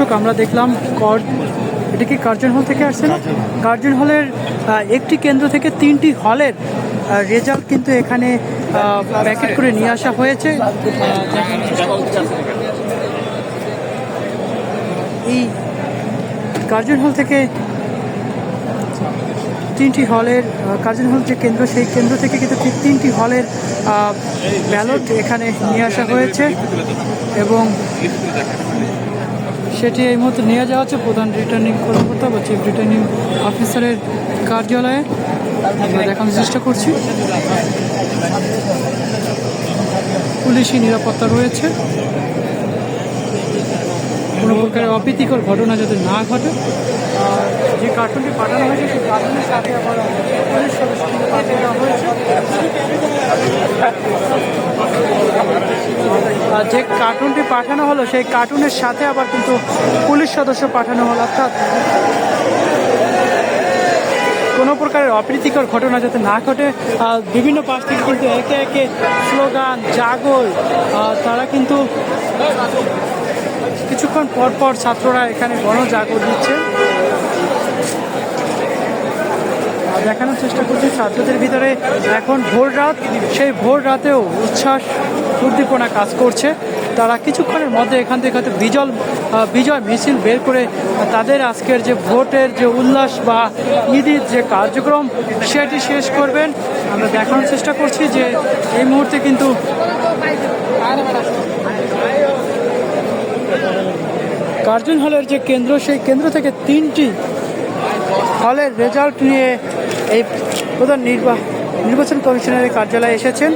দর্শক আমরা দেখলাম কর এটা কি কার্জন হল থেকে আসছে না? কার্জন হলের একটি কেন্দ্র থেকে তিনটি হলের রেজাল্ট কিন্তু এখানে প্যাকেট করে নিয়ে আসা হয়েছে। এই কার্জন হল থেকে তিনটি হলের কার্জন হল যে কেন্দ্র সেই কেন্দ্র থেকে কিন্তু তিনটি হলের ব্যালট এখানে নিয়ে আসা হয়েছে। এবং সেটি এই মুহূর্তে নিয়ে যাওয়া হচ্ছে। প্রধান রিটার্নিং কর্মকর্তা বা চিফ রিটার্নিং অফিসারের কার্যালয়ে। আমরা দেখানোর চেষ্টা করছি। পুলিশি নিরাপত্তা রয়েছে। কোনো প্রকারের অপ্রীতিকর ঘটনা যাতে না ঘটে যে কার্টুনটি পাঠানো হয়েছে, সেই কার্টুনের সাথে আবার পুলিশ সদস্যকে পাঠিয়ে দেওয়া হয়েছে আর যে কার্টুনটি পাঠানো হলো, সেই কার্টুনের সাথে আবার কিন্তু পুলিশ সদস্য পাঠানো হলো, অর্থাৎ কোনো প্রকারের অপ্রীতিকর ঘটনা যাতে না ঘটে বিভিন্ন পাশ থেকে কিন্তু একে একে স্লোগান, জাগল তারা কিন্তু কিছুক্ষণ পর পর ছাত্ররা এখানে গণজাগর দিচ্ছে। দেখানোর চেষ্টা করছি, ছাত্রদের ভিতরে এখন ভোর রাত, সেই ভোর রাতেও উচ্ছ্বাস, উদ্দীপনা কাজ করছে। তারা কিছুক্ষণের মধ্যে এখান থেকে হয়তো বিজল বিজয় মিছিল বের করে তাদের আজকের যে ভোটের যে উল্লাস বা ঈদের যে কার্যক্রম, সেটি শেষ করবেন। আমরা দেখানোর চেষ্টা করছি যে এই মুহূর্তে কিন্তু কার্জন হলের যে কেন্দ্র, সেই কেন্দ্র থেকে তিনটি হলের রেজাল্ট নিয়ে এই প্রধান নির্বা, নির্বাচন কমিশনারের কার্যালয়ে এসেছেন।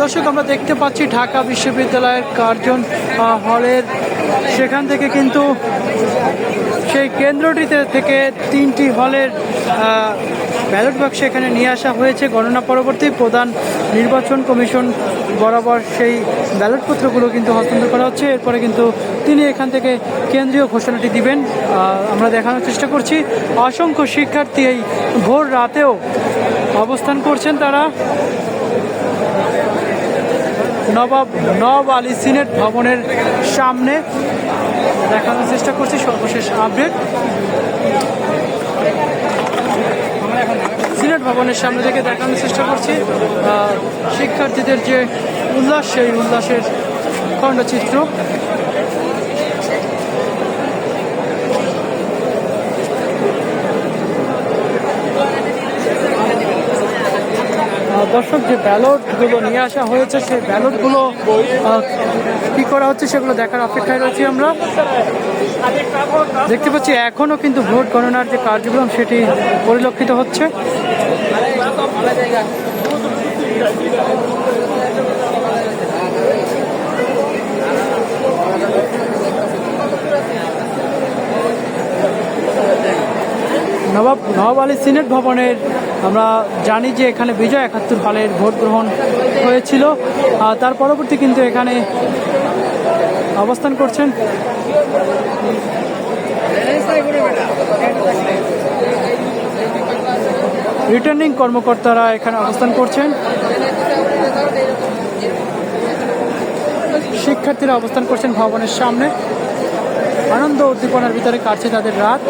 দর্শক, আমরা দেখতে পাচ্ছি ঢাকা বিশ্ববিদ্যালয়ের কার্জন হলের। সেখান থেকে কিন্তু সেই কেন্দ্রটিতে থেকে তিনটি হলের ব্যালট বাক্স এখানে নিয়ে আসা হয়েছে। গণনা পরবর্তী প্রধান নির্বাচন কমিশন বরাবর সেই ব্যালট পত্রগুলো কিন্তু হস্তান্তর করা হচ্ছে। এরপরে কিন্তু তিনি এখান থেকে কেন্দ্রীয় ঘোষণাটি দিবেন। আমরা দেখানোর চেষ্টা করছি। অসংখ্য শিক্ষার্থী এই ভোর রাতেও অবস্থান করছেন তারা। নবাব নব আলী সিনেট ভবনের সামনে দেখানোর চেষ্টা করছি। সর্বশেষ আপডেট। সিনেট ভবনের সামনে থেকে দেখানোর চেষ্টা করছি। শিক্ষার্থীদের যে উল্লাস, সেই উল্লাসের খণ্ডচিত্র। দর্শক, যে ব্যালটগুলো নিয়ে আসা হয়েছে, সেই ব্যালটগুলো কি করা হচ্ছে সেগুলো দেখার অপেক্ষায় রয়েছি আমরা। দেখতে পাচ্ছি এখনও কিন্তু ভোট গণনার যে কার্যক্রম, সেটি পরিলক্ষিত হচ্ছে। নবাব নবাব আলী সিনেট ভবনের আমরা জানি যে এখানে বিজয় একাত্তর হলের ভোট গ্রহণ হয়েছিল। তার পরবর্তী কিন্তু এখানে অবস্থান করছেন। রিটার্নিং কর্মকর্তারা এখানে অবস্থান করছেন। শিক্ষার্থীরা অবস্থান করছেন ভবনের সামনে। আনন্দ উদ্দীপনার ভিতরে কাটছে তাদের রাত।